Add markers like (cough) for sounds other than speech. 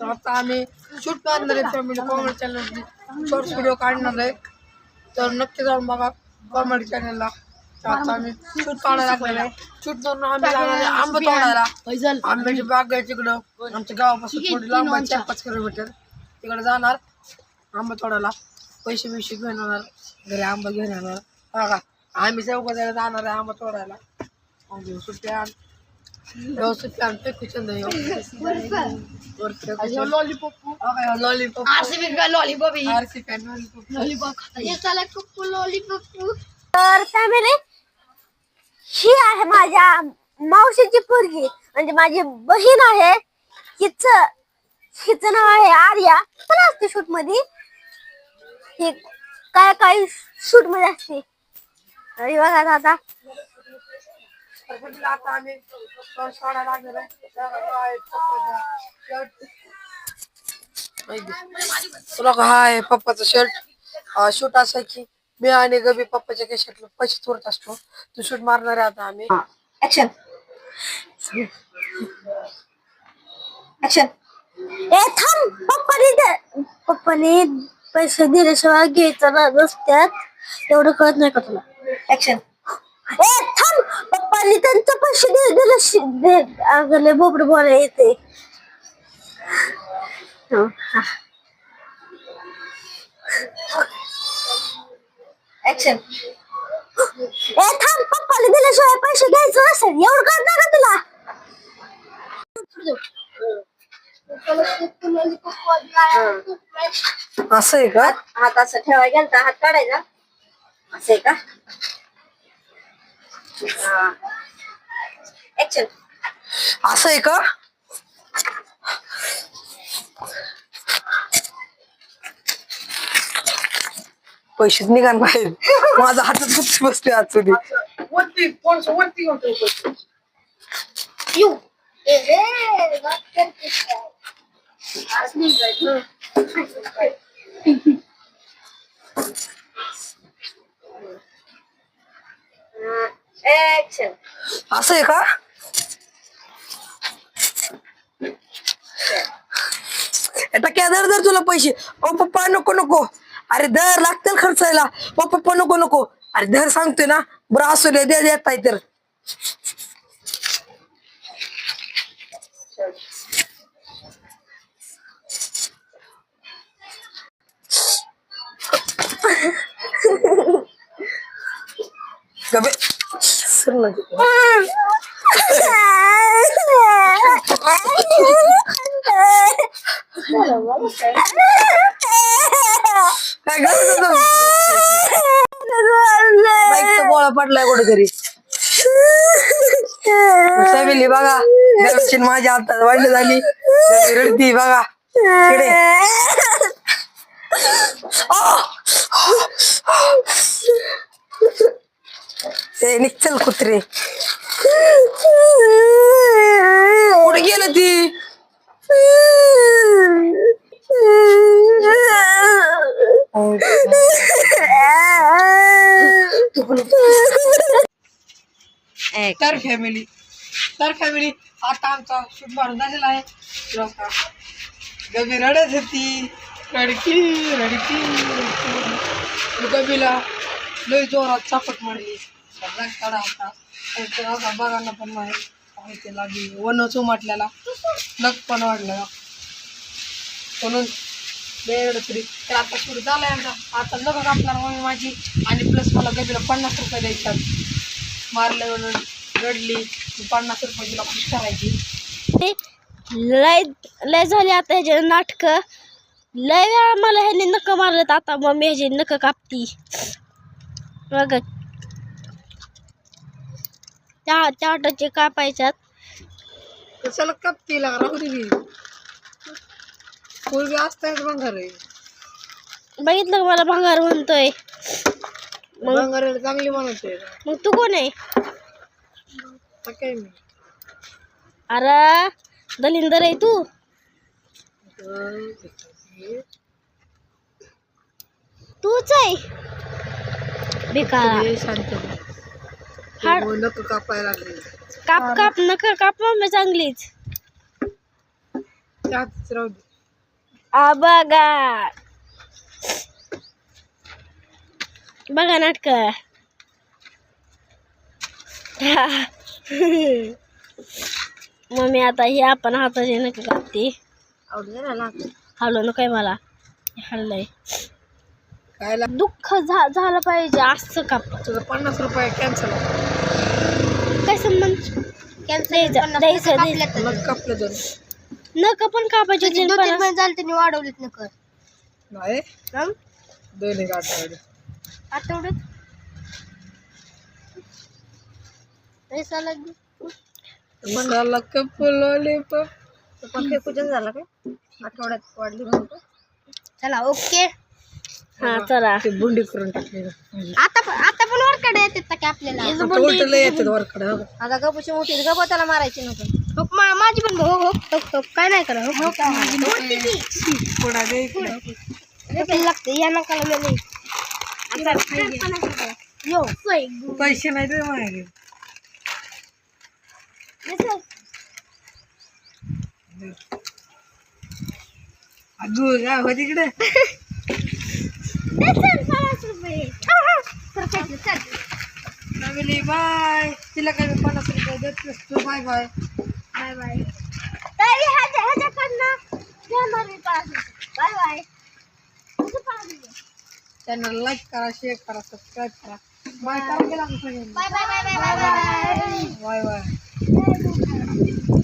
तर आता आम्ही शूट करणार आहे family comedy channel shorts video काढणार आहे. तर नक्की जाऊन बघा कॉमेडी चॅनलला आता आम्ही शूट काढायला लागलेलं आहे. शूट करून आम्ही जाणार आहे. आंबा तोडायला. आंब्याची बाग आहे तिकडं. आमच्या गावापासून थोडी लांब आहे चार पाच किलोमीटर. तिकडे जाणार. आंबा तोडायला. पैसे बिशे घेऊन येणार. घरी आंबा घेऊन येणार. बघा आम्ही चौघ जण जाणार आहे आंबा तोडायला. लॉलीपॉप लॉलीपॉप आरसी लॉलीपॉप तर फॅमिली ही आहे माझ्या मावशीची पोरगी म्हणजे माझी बहीण आहे हिच हिचं नाव आहे आर्या पण असते शूटमध्ये ही काय काय शूटमध्ये असते बघा आता तर आता आम्ही पाऊस काढायला लागणार आहे. हा आहे पप्पाचा शर्ट शूट असा की मी आणि गबी पप्पाच्या केशातलं पैसे चोरत असतो. तू शूट मारणार आहे आता आम्ही. ऍक्शन ऍक्शन ए थांब. पप्पाने पैसे दिल्याशिवाय घ्यायचं ना रस्त्यात. एवढं कळत नाही का तुला? ऍक्शन ए पप्पाने त्यांचं पैसे दे दिले अगले बोबड बोला येते. ऍक्शन ए थांब पप्पाला दिल्याशिवाय पैसे घ्यायचं नसेल. एवढं नाही का तुला? असं आहे का? हात असं ठेवायला गेलता हात काढायचा. असं आहे का? ऍक्शन असं आहे का? पैसेच निघाल बाहेर. माझा हातात गुप्त बसते आज सुधी वरती कोण वरती यू ऍक्शन (laughs) असं आहे का? क्या दर दर तुला पैसे. ओ पप्पा नको नको. अरे दर लागतील खर्चायला. ओ पप्पा नको नको. अरे दर सांगतोय ना. बरं असू दे दे देत आहे तर. गबे. सर काय गरज बाईकचा बोळा पडलाय कुठेतरी. फॅमिली बघा. घरची माझी आता वाईट झाली. रडती बघा. इकडे. ते निघचल कुत्रे. कुठे गेलं ती? तर फॅमिली तर फॅमिली आता आमचा शूट मारून झालेला आहे. गबी रडत होती. रडकी रडकी. गबीला लई जोरात चापट मारली. सगळ्यात काढा होता. तर बघायला पण नाही. लागली वनच उमटल्याला नग पण वाढलं. म्हणून वेळ तरी. तर आता सुरू झालाय आमचा. आता नका कापणार मम्मी माझी आणि प्लस मला गबीला पन्नास रुपये द्यायच्यात. मारले म्हणून रडली. पन्नास रुपये तिला खुश करायची. लय लय झाली आता ह्याचे नाटक. लय वेळा मला ह्याने नक मारलेत आता. मम्मी ह्याचे नक कापती. बघ. त्या त्या कापायच्यात. कशाला कापती? लागा राहू दिली पूर्वी असतायच भंगार आहे बघितलं का मला भंगार म्हणतोय? मग? भंगाराला चांगली म्हणते मग तू कोण आहे? काय मी? अरे दलिंदर आहे तू? तूच आहे? बेकार हे शांत कापायला लागले. काप काप नका काप मम्मी चांगलीच. राहू दे. बघा. बघा नाटक. मम्मी आता ही आपण हाताची नका कापते. हलव नकोय मला. हल्लय. काय दुःख झा झालं पाहिजे असं काप. तुझं पन्नास रुपये कॅन्सल काय संबंध? द्यायचं द्यायचं. मग कापलं दोन नक पण कापायचे होते पण- झाले त्यांनी वाढवलेत नक नाही. दोन एक आठवड्यात पैसा लागली. पण. फेकूजन झाला काय? आठवड्यात वाढली म्हणतो चला ओके. हा चला. ते बुंडी करून टाकली आता पण आता पण वरकडे येतात का आपल्याला? येतात वरकडे आता गपूची मोठी गप त्याला मारायची नको. हो मा- माझी पण हो हो हो हो काय नाही करा हो दे लागते या नकाला पैसे नाही ते हो तिकडे. (laughs) Family bye. तिला काय पन्नास रुपये देत नसतो बाय बाय. बाय बाय तरी ह्याच्या ह्याच्याकडनं घेणार मी पाच बाय बाय चॅनल लाईक करा शेअर करा सबस्क्राईब करा. बाय केला bye bye bye bye bye bye bye